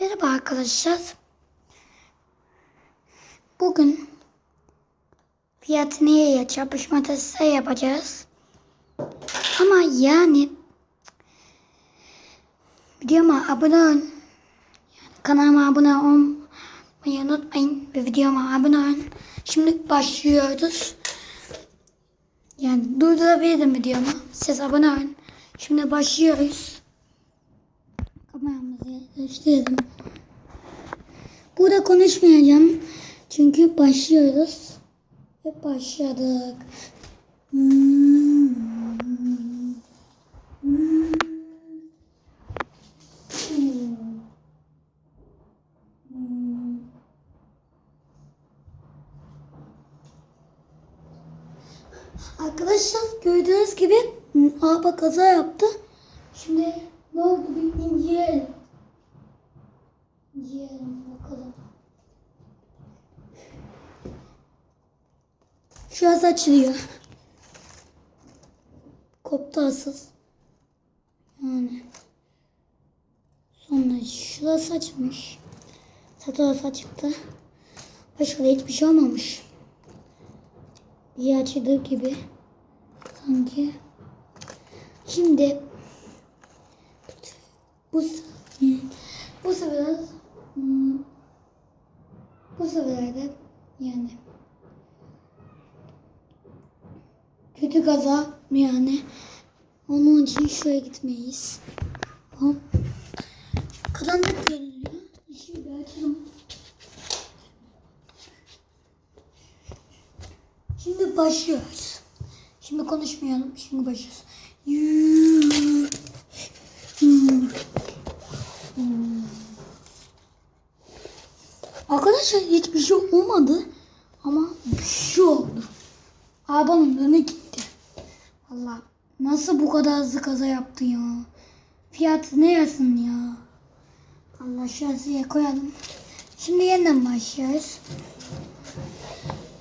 Merhaba arkadaşlar. Bugün fiyat neye çarpışma testi yapacağız. Ama yani videoma abone olun. Yani kanalıma abone olmayı unutmayın ve videoma abone olun. Şimdi başlıyoruz. Yani durdurabilirim videomu. Siz abone olun. Şimdi başlıyoruz. Kameramızı yerleştirelim. Burada konuşmayacağım. Çünkü başlıyoruz. Ve başladık. Arkadaşlar gördüğünüz gibi araba kaza yaptı. Şimdi ne oldu inceleyelim. İnceleyelim bakalım. Şurası açılıyor. Koptu asıl. Yani. Sonra şurası açmış. Satorası çıktı. Başka da hiçbir şey olmamış. Bir açıldığı gibi. Sanki. Şimdi bu bu sefer bu seferlerde yani kötü kaza yani onun için şuraya gitmeyiz. Hop. Karanlık görünüyor. Şimdi açalım. Şimdi başlıyoruz. Şimdi konuşmayalım. Şimdi başlıyoruz. Yuu. Hmm. Hmm. Arkadaşlar hiçbir şey olmadı. Ama bir şey oldu. Arabanın önüne gitti. Allah nasıl bu kadar hızlı kaza yaptı ya? Fiyat ne yazın ya? Allah şurasıya koyalım. Şimdi yeniden başlıyoruz.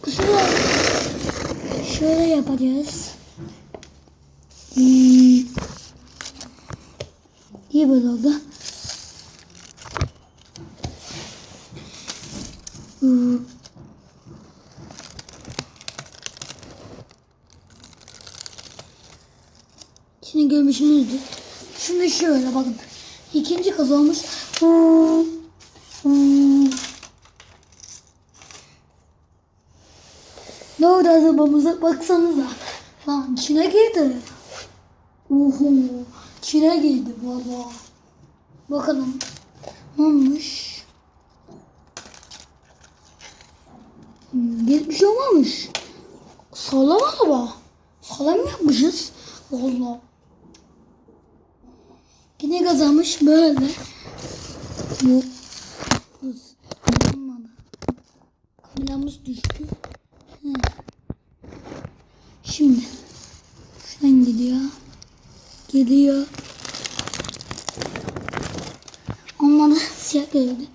Bu sefer şöyle yapacağız. Hmm. İyi böyle oldu. Hmm. Görmüşsünüzdür. Şimdi şöyle bakın. İkinci kız olmuş. Ne oldu arabamıza baksanıza. Lan Çin'e girdi. Oho. Çin'e girdi valla. Bakalım. Ne olmuş? Hmm, şey olmamış. Sağlam araba. Sağlam yapmışız. Valla. Yine kazanmış böyle. Bu. Kameramız düştü. Hı. Şimdi. Şuradan gidiyor. Geliyor. Olmadı. Siyah geldi.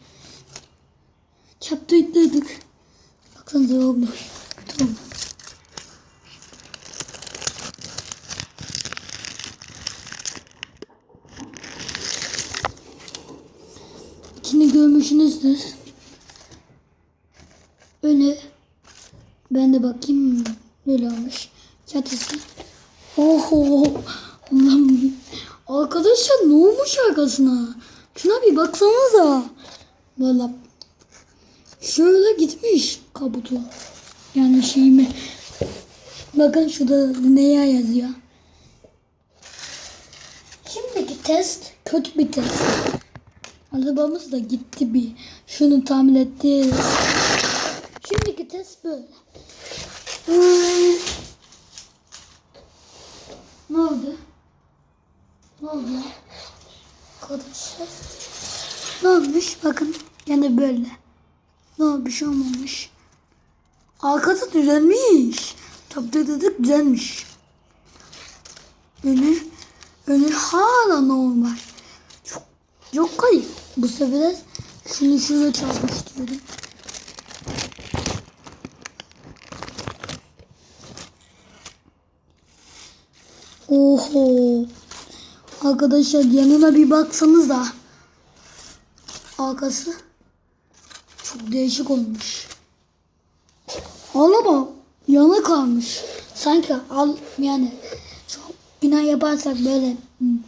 Çaptı itledik. Baksanıza oldu. Kötü oldu. İçini görmüşsünüzdür. Öyle. Ben de bakayım. Böyle olmuş. Çatısı. Oho. Allah'ım. Arkadaşlar ne olmuş arkasına? Şuna bir baksanıza. Valla. Şöyle gitmiş kabutu. Yani şey mi? Bakın şurada ne yazıyor. Şimdiki test kötü bir test. Arabamız da gitti bir. Şunu tamir etti. Şimdiki test böyle. Hmm. Ne oldu? Ne oldu? Arkadaşlar. Ne olmuş? Bakın yani böyle. Ne olmuş? Olmamış. Arkası düzelmiş. Tabii dedik düzelmiş. Önü, önü hala normal. Çok, çok kayıp. Bu sefer şunu şurada çarpmış diyorum. Oho. Arkadaşlar yanına bir baksanız da. arkası çok değişik olmuş. Araba yana kalmış. Sanki al yani çok günah yaparsak böyle hmm,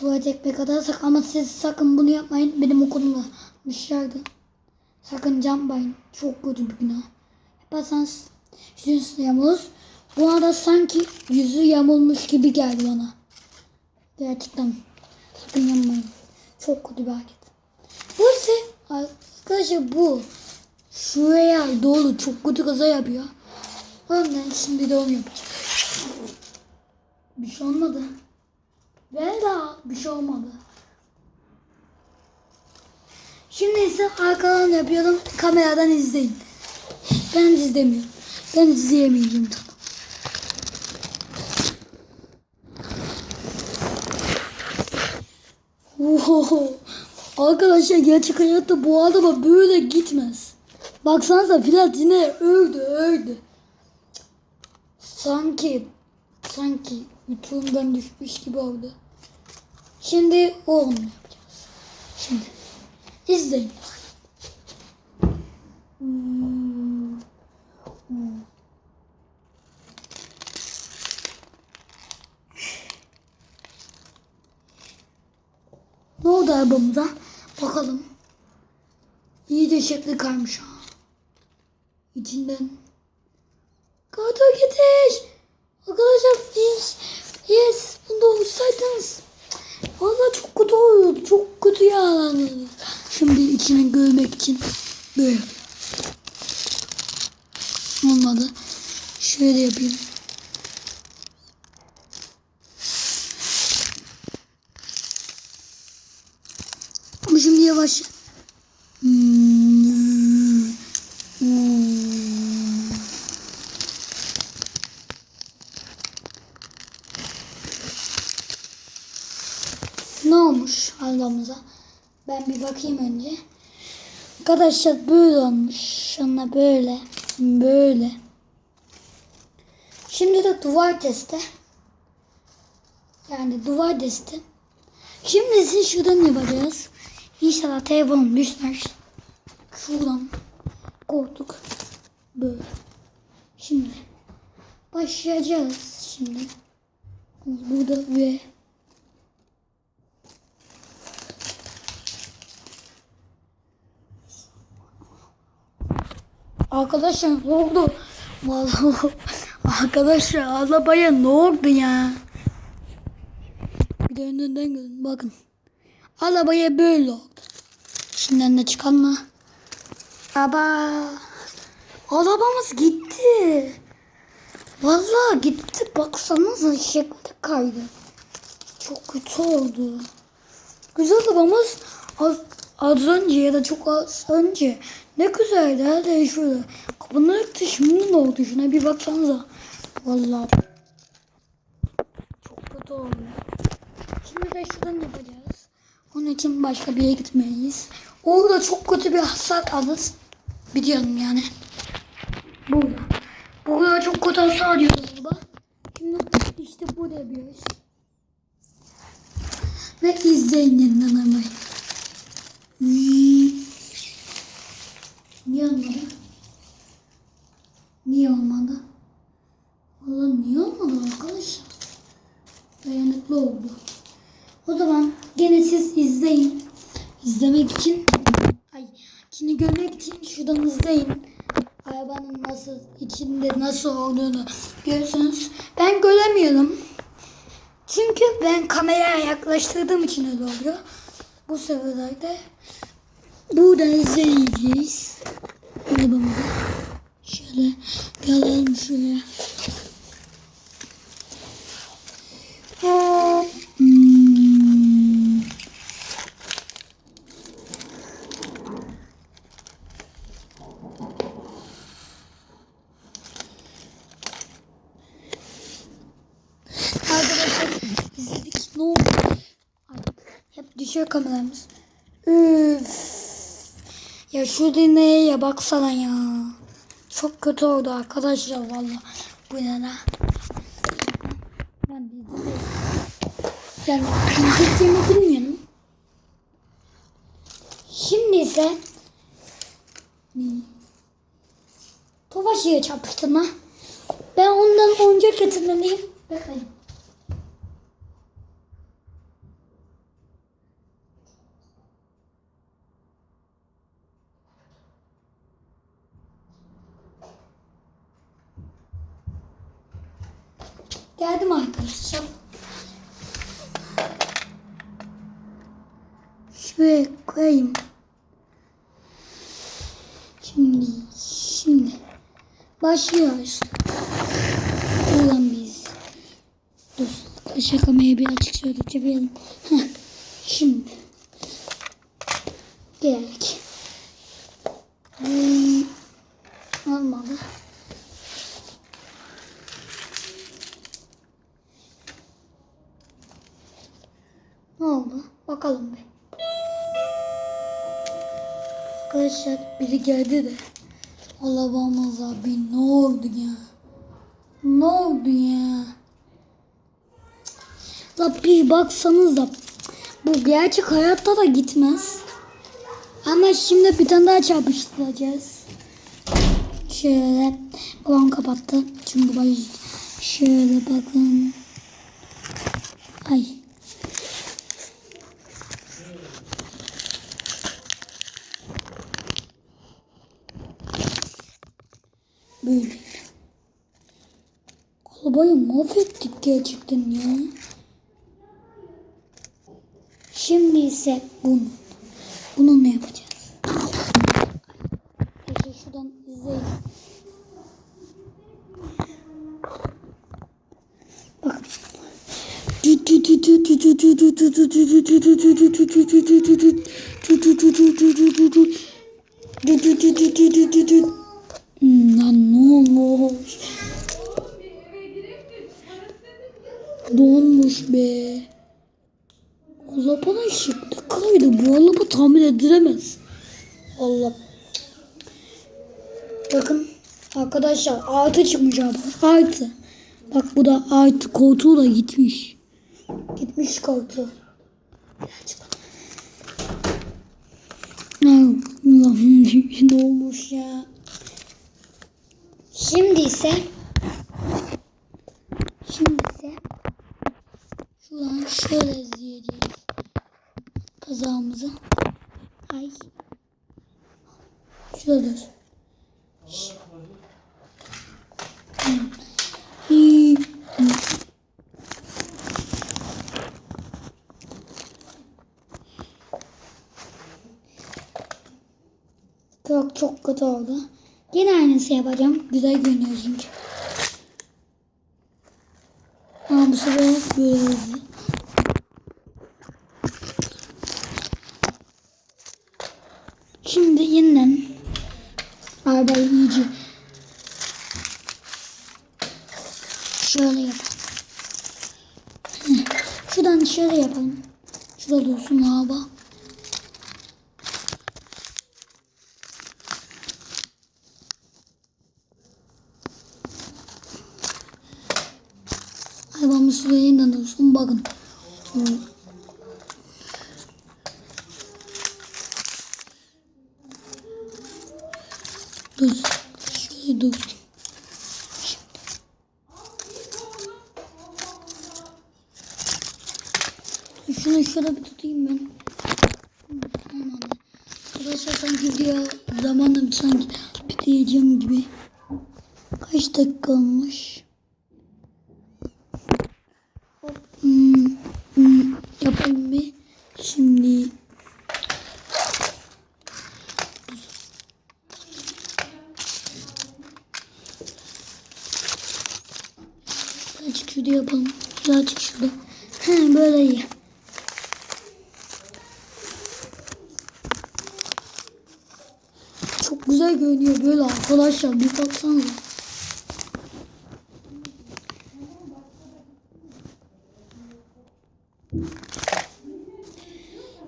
tuvalet ekmek atarsak ama siz sakın bunu yapmayın. Benim okulumda dışarıda. Sakın yapmayın. Çok kötü bir günah. Yaparsanız yüzünüz yamulur. Bu arada sanki yüzü yamulmuş gibi geldi bana. Gerçekten sakın yapmayın. Çok kötü bir hareket. Bu ise arkadaşlar bu. Şuraya doğru çok kötü kaza yapıyor. Ondan şimdi de onu yapacağım. Bir şey olmadı. Ve daha bir şey olmadı. Şimdi ise arkadan yapıyorum. Kameradan izleyin. Ben izlemiyorum. Ben izleyemeyeceğim tabii. Oho. Arkadaşlar gerçek hayatta bu araba böyle gitmez. Baksanıza Filat yine öldü öldü. Sanki sanki uçurumdan düşmüş gibi oldu. Şimdi o onu yapacağız. Şimdi izleyin. Hmm. Ne oldu arabamıza? Bakalım. İyi de şekli kaymış ha. İçinden. Kartı getir. Arkadaşlar biz yes bunda olsaydınız. Valla çok kötü oluyordu. Çok kötü yağlandınız. Şimdi içini görmek için böyle. Olmadı. Şöyle yapayım. Şimdi yavaş. Hmm. Hmm. Ne olmuş albamıza? Ben bir bakayım önce. Arkadaşlar böyle olmuş. Şuna böyle. Böyle. Şimdi de duvar testi. Yani duvar testi. Şimdi siz şuradan yapacağız. İnşallah telefonum düşmez. Şuradan koltuk böyle. Şimdi başlayacağız şimdi. Burada ve Arkadaşlar ne oldu? Vallahi arkadaşlar arabaya ne oldu ya? Bir de önünden görün bakın. Arabaya böyle oldu. Şimdiden de çıkan mı? Baba. Arabamız gitti. Vallahi gitti. Baksanıza şekli kaydı. Çok kötü oldu. Güzel arabamız az, önce ya da çok az önce ne güzeldi. Şurada. Kapının ötü şimdi ne oldu? Şuna bir baksanıza. Vallahi çok kötü oldu. Şimdi de şuradan yapacağız. Onun için başka bir yere gitmeyiz. Orada çok kötü bir hasar alırız. Biliyorum yani. Burada. Burada çok kötü hasar alıyor burada. Şimdi işte burada yapıyoruz. Ve izleyin yeniden Niye olmadı? Niye olmadı? Valla niye olmadı arkadaşlar? Dayanıklı oldu. O zaman gene siz izleyin. İzlemek için, ay, içini görmek için şuradan izleyin. Arabanın nasıl, içinde nasıl olduğunu görürsünüz. Ben göremiyorum. Çünkü ben kameraya yaklaştırdığım için öyle oluyor. Bu seferlerde buradan izleyeceğiz. Arabamızı. Şöyle gelelim şuraya. Ya şu dinleye baksana ya. Çok kötü oldu arkadaşlar valla. Bu ne lan? Ben de Yani İngilizcemi bilmiyorum. Şimdi ise Tofaşı'ya çarpıştım ha. Ben ondan oyuncak getirmeliyim. Bekleyin. Geldim arkadaşlar. Şuraya koyayım. Şimdi, şimdi başlıyoruz. Buradan biz. Dur, şakamaya bir açık şöyle şimdi. Geldik. Geldi de. Alamamız abi ne oldu ya? Ne oldu ya? La bir baksanız da bu gerçek hayatta da gitmez. Ama şimdi bir tane daha çarpıştıracağız. Şöyle babam kapattı. Çünkü baba şöyle bakın. Ay. Böyle. Arabayı mahvettik gerçekten ya. Şimdi ise bunu. Bunu ne yapacağız? Peki şuradan izleyin. Bak. Hmm, Lan ne olmuş? Ne olmuş be? Arabanın şıklı kaydı. Bu araba tahmin edilemez. Allah. Bakın arkadaşlar artı çıkmış abi. Artı. Bak bu da artı koltuğu da gitmiş. Gitmiş koltuğu. Allah'ım ne olmuş ya. Şimdi ise Şimdi ise şuradan şöyle kazağımızı. Ay. Şurada dur. Çok çok kötü oldu. Yine aynısı yapacağım. Güzel görünüyor çünkü. Ama bu sefer böyle hızlı. Şimdi yeniden arabayı iyice şöyle yapalım. Heh, Şuradan şöyle yapalım. Dursun araba. Arabamız şuraya yeniden dursun. Bakın. Şöyle. Dur. Şöyle dur. Şimdi. Şunu şöyle bir tutayım ben. Hı, Olmadı. Arkadaşlar sanki diyor zamanım sanki bitireceğim gibi. Kaç dakika olmuş? Hmm, hmm, yapalım bir. Şimdi Birazcık şurada yapalım. Birazcık şurada. He böyle iyi. Çok güzel görünüyor böyle arkadaşlar. Bir baksanıza.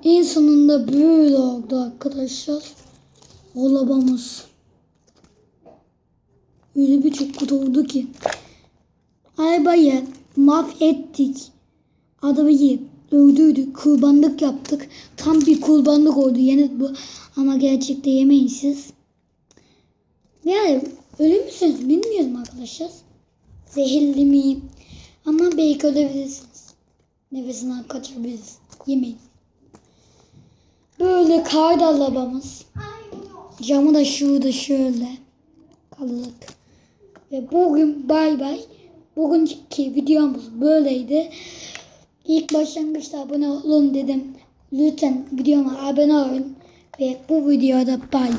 En sonunda böyle oldu arkadaşlar. Arabamız. Öyle bir çok kötü oldu ki. Arabayı mahvettik. Arabayı öldürdük. Kurbanlık yaptık. Tam bir kurbanlık oldu. Yeni bu. Ama gerçekte yemeyin siz. Yani ölür müsünüz bilmiyorum arkadaşlar. Zehirli miyim? Ama belki ölebilirsiniz. Nefesinden kaçabiliriz. Yemeyin. Böyle kardal arabamız. Camı da şurada şöyle kalacak. Ve bugün bay bay. Bugünkü videomuz böyleydi. İlk başlangıçta abone olun dedim. Lütfen videoma abone olun. Ve bu videoda bay.